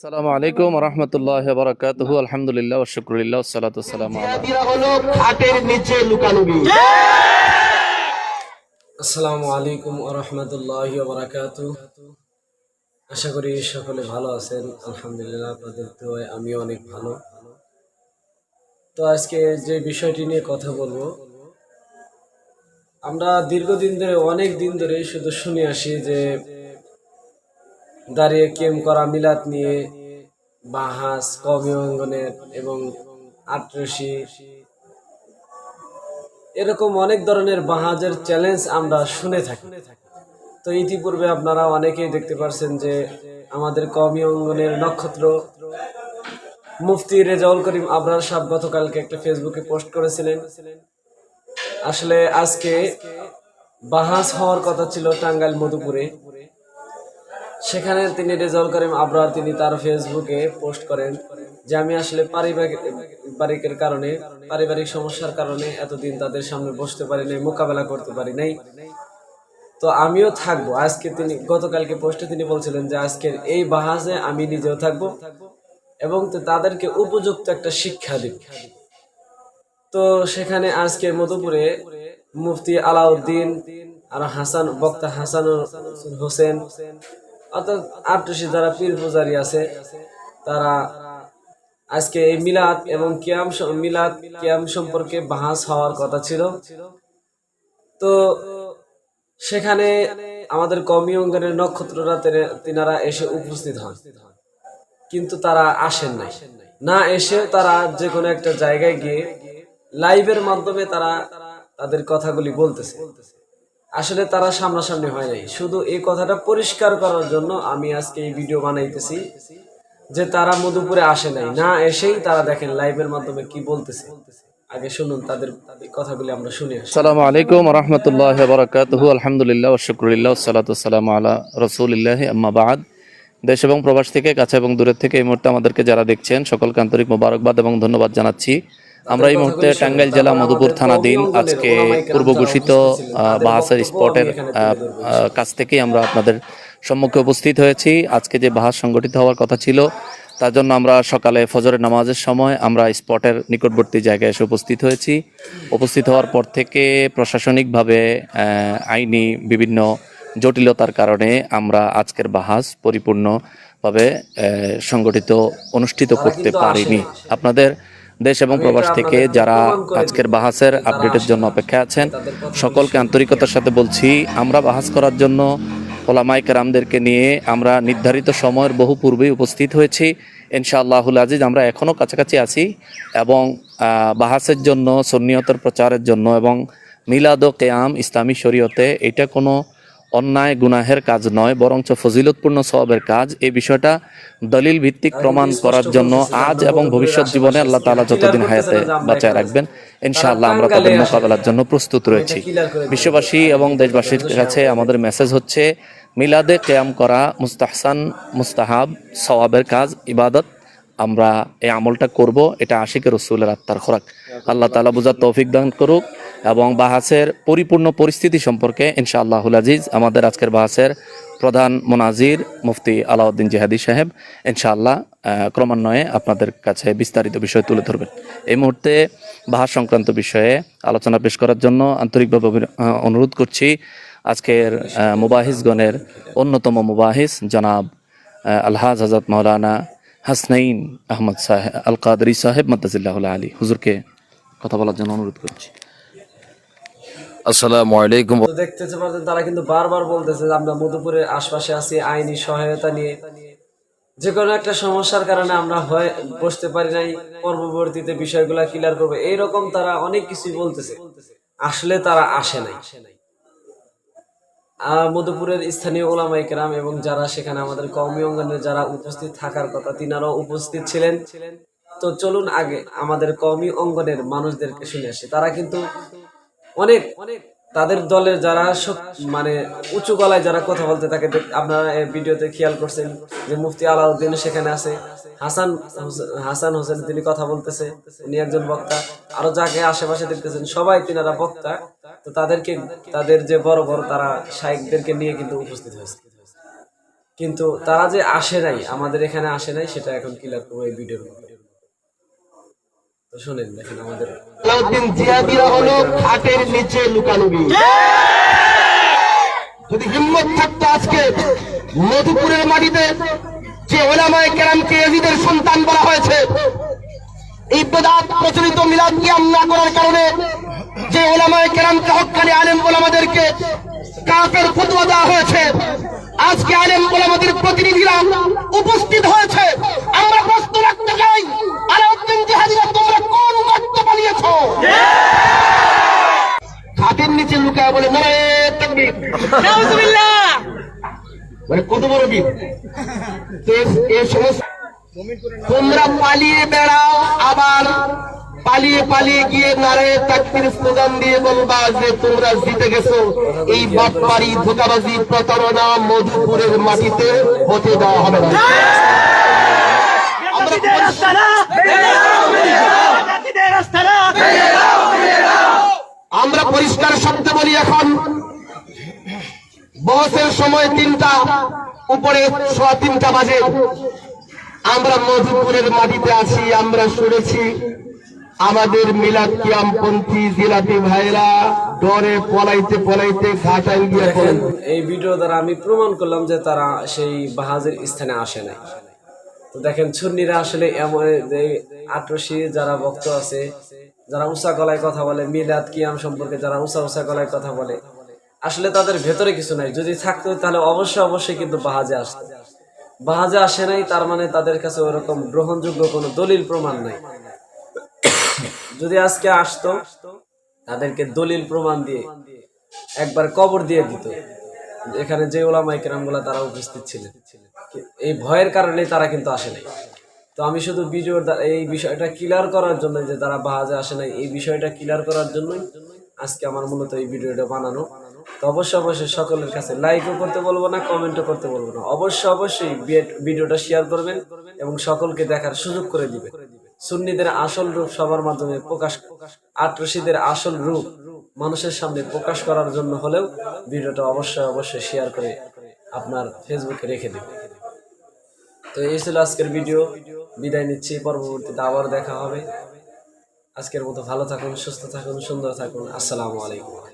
আসসালামু আলাইকুম রহমতুল্লাহ বরকাতুহু আলহামদুলিল্লাহ শুক্রুলিল্লাহ সালাতু সালাম খাটের নিচে লুকালুবি আসসালামু আলাইকুম রহমতুল্লাহ বারাকাত আশা করি সকলে ভালো আছেন আলহামদুলিল্লাহ আপনাদের দোয়ায় আমিও অনেক ভালো। তো আজকে যে বিষয়টি নিয়ে কথা বলব আমরা দীর্ঘদিন ধরে অনেক দিন ধরে শুধু শুনে আসি যে দাঁড়িয়ে কেম করা মিলাত নিয়ে বাহাস, কমি অঙ্গনের এবং আটরশি। এরকম অনেক ধরনের বাহাজের চ্যালেঞ্জ আমরা শুনে থাকি। তো ইতিপূর্বে আপনারা অনেকেই দেখতে পারছেন যে আমাদের কমি অঙ্গনের নক্ষত্র মুফতি রেজাউল করিম আবরার সাহেব গতকালকে একটা ফেসবুকে পোস্ট করেছিলেন। আসলে আজকে বাহাস হওয়ার কথা ছিল টাঙ্গাইল মধুপুরে সেখানে তিনি রেজাউল করিম আবরার তিনি তার ফেসবুকে পোস্ট করেন যে, আমি আসলে পারিবারিক, পারিবারিকের কারণে, পারিবারিক সমস্যার কারণে এতদিন তাদের সামনে বসতে পারি নাই, মোকাবেলা করতে পারি নাই। তো আমিও থাকব। আজকে তিনি, গতকালকে পোস্টে তিনি বলছিলেন যে আজকের এই বাহাজে আমি নিজেও থাকব এবং তাদেরকে উপযুক্ত একটা শিক্ষা দিব। তো সেখানে আজকে মধুপুরে মুফতি আলাউদ্দিন আর হাসান, বক্তা হাসান হোসেন অর্থাৎ আটটুসি যারা পীর পূজারী আছে, তারা আজকে এই মিলাদ এবং কিয়াম মিলাদ, কিয়াম সম্পর্কে বাহাস হওয়ার কথা ছিল। তো সেখানে আমাদের কমি অঙ্গনের নক্ষত্ররা তেরে- তিনারা এসে উপস্থিত হন। কিন্তু তারা আসেন নাই। না এসেও তারা যে কোনো একটা জায়গায় গিয়ে লাইভের মাধ্যমে তারা তাদের কথাগুলি বলতেছে। আসলে তারা সামনাসামনি হয় নাই। শুধু এই কথাটা পরিষ্কার করার জন্য আমি আজকে এই ভিডিও বানাইতেছি যে তারা মধুপুরে আসে নাই, না এসেই তারা দেখেন লাইভের মাধ্যমে কি বলতেছে। আগে শুনুন তাদের আমরা শুনে আলাইকুম দেশ এবং প্রবাস থেকে, কাছে এবং দূরের থেকে এই মুহূর্তে আমাদেরকে যারা দেখছেন, সকলকে আন্তরিক মোবারকবাদ এবং ধন্যবাদ জানাচ্ছি। আমরা এই মুহূর্তে টাঙ্গাইল জেলা মধুপুর থানাধীন, আজকে পূর্ব ঘোষিত বাহাসের স্পটের কাছ থেকেই আমরা আপনাদের সম্মুখে উপস্থিত হয়েছি। আজকে যে বাহাস সংগঠিত হওয়ার কথা ছিল, তার জন্য আমরা সকালে ফজরের নামাজের সময় আমরা স্পটের নিকটবর্তী জায়গায় এসে উপস্থিত হয়েছি। উপস্থিত হওয়ার পর থেকে প্রশাসনিকভাবে আইনি বিভিন্ন জটিলতার কারণে আমরা আজকের বাহাস পরিপূর্ণভাবে সংগঠিত, অনুষ্ঠিত করতে পারিনি। আপনাদের দেশ এবং প্রবাস থেকে যারা আজকের বাহাসের আপডেটের জন্য অপেক্ষায় আছেন। সকলকে আন্তরিকতার সাথে বলছি আমরা বাহাস করার জন্য ওলামাই কেরামদেরকে নিয়ে আমরা নির্ধারিত সময়ের বহু পূর্বেই উপস্থিত হয়েছি। ইনশাআল্লাহুল আজিজ আমরা এখনও কাছাকাছি আছি এবং বাহাসের জন্য সন্নিয়তের প্রচারের জন্য এবং মিলাদ ও কেয়াম ইসলামী শরীয়তে এটা কোনো অন্যায় গুনাহের কাজ নয় বরঞ্চ ফজিলতপূর্ণ সবের কাজ। এই বিষয়টা দলিল ভিত্তিক প্রমাণ করার জন্য আজ এবং ভবিষ্যৎ জীবনে আল্লাহ তাআলা যতদিন হায়াতে বাঁচায় রাখবেন ইনশাআল্লাহ আমরা তাদের মোকাবেলার জন্য প্রস্তুত রয়েছি। বিশ্ববাসী এবং দেশবাসীর কাছে আমাদের মেসেজ হচ্ছে মিলাদে কেয়াম করা মুস্তাহসান মুস্তাহাব সওয়াবের কাজ ইবাদত। আমরা এই আমলটা করব এটা আশিক রসুলের আত্মার খোরাক। আল্লাহ তালা বুঝার তৌফিক দান করুক। এবং বাহাসের পরিপূর্ণ পরিস্থিতি সম্পর্কে ইনশাআল্লাহুল আজিজ আমাদের আজকের বাহাসের প্রধান মোনাজির মুফতি আলাউদ্দিন জিহাদি সাহেব ইনশাআল্লাহ ক্রমান্বয়ে আপনাদের কাছে বিস্তারিত বিষয় তুলে ধরবেন। এই মুহূর্তে বাহাস সংক্রান্ত বিষয়ে আলোচনা পেশ করার জন্য আন্তরিকভাবে অনুরোধ করছি আজকের মুবাহিসগণের অন্যতম মুবাহিস জনাব আলহাজ হজরত মৌলানা হাসনাইন আহমদ সাহেব আল কাদরি সাহেব মদ্দাজিল্লাহ আলী। হুজুরকে কথা বলার জন্য অনুরোধ করছি। আসসালামু আলাইকুম। দেখতেছে তারা কিন্তু বারবার বলতেছে যে আমরা মধুপুরের আশপাশে আছি, আইনি সহায়তা নিয়ে। যে কোনো একটা সমস্যার কারণে আমরা হয়, বসতে পারি নাই, পরবর্তীতে ক্লিয়ার করব। তারা অনেক কিছুই বলতেছে। আসলে তারা আসে নাই। মধুপুরের স্থানীয় ওলামাই কেরাম এবং যারা সেখানে আমাদের কমি অঙ্গনে যারা উপস্থিত থাকার কথা, তিনারাও উপস্থিত ছিলেন। তো চলুন আগে আমাদের কওমি অঙ্গনের মানুষদেরকে শুনে আসি। তারা কিন্তু অনেক অনেক তাদের দলের যারা মানে উঁচু গলায় যারা কথা বলতে থাকে আপনারা ভিডিওতে খেয়াল করছেন যে মুফতি আলাউদ্দিন সেখানে আছে, হাসান হাসান হোসেন তিনি কথা বলতেছে, উনি একজন বক্তা, আরও যাকে আশেপাশে দেখতেছেন, সবাই তিনারা বক্তা, তো তাদেরকে, তাদের যে বড় বড় তারা শাইকদেরকে নিয়ে কিন্তু উপস্থিত হয়েছে। কিন্তু তারা যে আসে নাই, আমাদের এখানে আসে নাই, সেটা এখন ক্লিয়ার করব এই ভিডিওর মধ্যে। শুনেন, দেখেন আমাদের আলাউদ্দিন জিয়াদিরা হলো খাটের নিচে লুকালুবি যদি হিম্মত থাকতো আজকে মধুপুরের মাটিতে যে ওলামায় কেরামকে এজিদের সন্তান বলা হয়েছে, এই বেদাত প্রচলিত মিলাদ কিয়াম না করার কারণে যে ওলামায় কেরামকে হকানি আলেম ওলামাদেরকে কাফের ফতোয়া দেওয়া হয়েছে, আজকে আলেম ওলামাদের প্রতিনিধিরা উপস্থিত হয়েছে। আমরা প্রশ্ন রাখতে চাই আলাউদ্দিন জিহাদিরা তোমরা কোন গর্ত বানিয়েছো খাটের নিচে লুকায় বলে মনে তাকবীর মানে কত বড় তোমরা পালিয়ে বেড়াও, আবার পালিয়ে পালিয়ে গিয়ে তাকবির স্লোগান দিয়ে বলবা যে তোমরা জিতে গেছো। এই ধোকাবাজি প্রতারণা মধুপুরের মাটিতে হতে দেওয়া হবে না। আমরা পরিষ্কার শব্দে বলি এখন। বহসের সময় তিনটা উপরে তিনটা বাজে। আমরা মধুপুরের মাটিতে আছি আমরা শুনেছি। আমাদের মিলাদ কিয়ামপন্থী জিলাপি ভাইরা ডরে পলাইতে পলাইতে গিয়ে দেখেন পড়েন এই ভিডিও দ্বারা আমি প্রমাণ করলাম যে তারা সেই বাহাজের স্থানে আসে নাই। তো দেখেন ছুন্নিরা আসলে এমন যে আটরশি যারা ভক্ত আছে যারা উষা গলায় কথা বলে মিলাদ কিয়াম সম্পর্কে যারা উষা উষা গলায় কথা বলে আসলে তাদের ভেতরে কিছু নাই। যদি থাকতো, তাহলে অবশ্যই অবশ্যই কিন্তু বাহাজে আসতো। বাহাজে আসে নাই, তার মানে তাদের কাছে ওরকম গ্রহণযোগ্য কোনো দলিল প্রমাণ নাই। যদি আজকে আসতো, তাদেরকে দলিল প্রমাণ দিয়ে একবার কবর দিয়ে দিত। এখানে যে ওলামাই কেরামগুলা তারা উপস্থিত ছিলেন। এই ভয়ের কারণে তারা কিন্তু আসে নাই। তো আমি শুধু দ্বারা এই বিষয়টা ক্লিয়ার করার জন্য যে তারা বাহাজে আসে নাই, এই বিষয়টা ক্লিয়ার করার জন্যই আজকে আমার মূলত এই ভিডিওটা বানানো। তো অবশ্যই অবশ্যই সকলের কাছে লাইকও করতে বলব না কমেন্টও করতে বলব না। অবশ্যই অবশ্যই ভিডিওটা শেয়ার করবেন এবং সকলকে দেখার সুযোগ করে দিবেন। সুন্নিদের আসল রূপ সবার মাধ্যমে প্রকাশ আটরশিদের আসল রূপ মানুষের সামনে প্রকাশ করার জন্য হলেও ভিডিওটা অবশ্যই অবশ্যই শেয়ার করে আপনার ফেসবুকে রেখে দেবেন। তো এই ছিল আজকের ভিডিও বিদায় নিচ্ছি, পরবর্তীতে আবার দেখা হবে। আজকের মতো ভালো থাকুন, সুস্থ থাকুন, সুন্দর থাকুন। আসসালামু আলাইকুম।